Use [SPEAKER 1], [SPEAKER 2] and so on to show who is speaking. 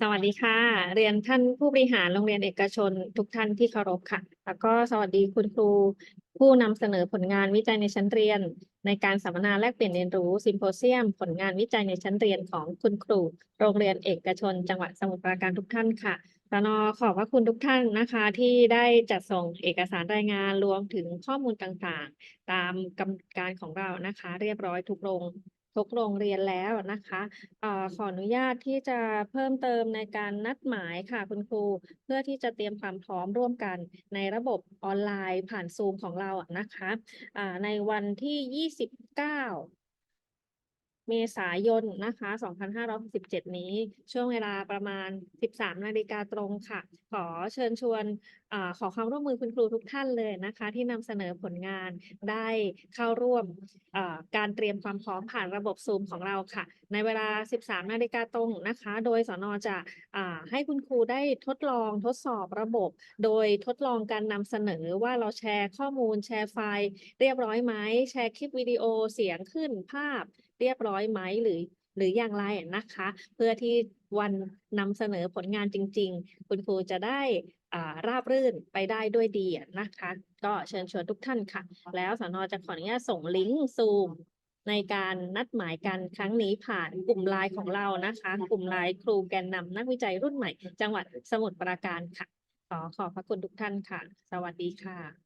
[SPEAKER 1] สวัสดีค่ะ เรียนท่านผู้บริหารโรงเรียนเอกชนทุกท่านที่เคารพค่ะ แล้วก็สวัสดีคุณครู ผู้นำเสนอผลงานวิจัยในชั้นเรียน ในการสัมมนาแลกเปลี่ยนเรียนรู้ซิมโพเซียม ผลงานวิจัยในชั้นเรียนของคุณครู โรงเรียนเอกชน จังหวัดสมุทรปราการทุกท่านค่ะตนอขอบพระคุณทุกท่านนะคะ ที่ได้จัดส่งเอกสารรายงานรวมถึงข้อมูลต่างๆ ตามกำหนดการของเรานะคะ เรียบร้อยทุกโรง ทุกโรงเรียนแล้วนะคะอขออนุญาตที่จะเพิ่มเติมในการนัดหมายค่ะคุณครู เพื่อที่จะเตรียมความพร้อมร่วมกันในระบบออนไลน์ผ่านซูมของเราอะนะคะในวันที่ 29 เมษายนนะคะ2567 นี้ ช่วงเวลาประมาณ 13 นาฬิกาตรงค่ะ ขอเชิญชวนอขอความร่วมมือคุณครูทุกท่านเลยนะคะ ที่นำเสนอผลงานได้เข้าร่วมการเตรียมความพร้อมผ่านระบบซูมของเราค่ะ ในเวลา 13 นาฬิกาตรงนะคะ โดยสนอจะอให้คุณครูได้ทดลองทดสอบระบบ โดยทดลองการนำเสนอว่าเราแชร์ข้อมูลแชร์ไฟล์ เรียบร้อยไหมแชร์คลิปวิดีโอเสียงขึ้นภาพ เรียบร้อยไหมหรือหรืออย่างไรนะคะ เพื่อที่วันนำเสนอผลงานจริง ๆ คุณครูจะได้อ่าราบรื่นไปได้ด้วยดีนะคะ ก็เชิญชวนทุกท่านค่ะ แล้วสนจะขออนุญาตส่งลิงก์ซูมในการนัดหมายกันครั้งนี้ผ่านกลุ่มไลน์ของเรานะคะ กลุ่มไลน์ครูแกนนำนักวิจัยรุ่นใหม่ จังหวัดสมุทรปราการค่ะ ขอขอบพระคุณทุกท่านค่ะ สวัสดีค่ะ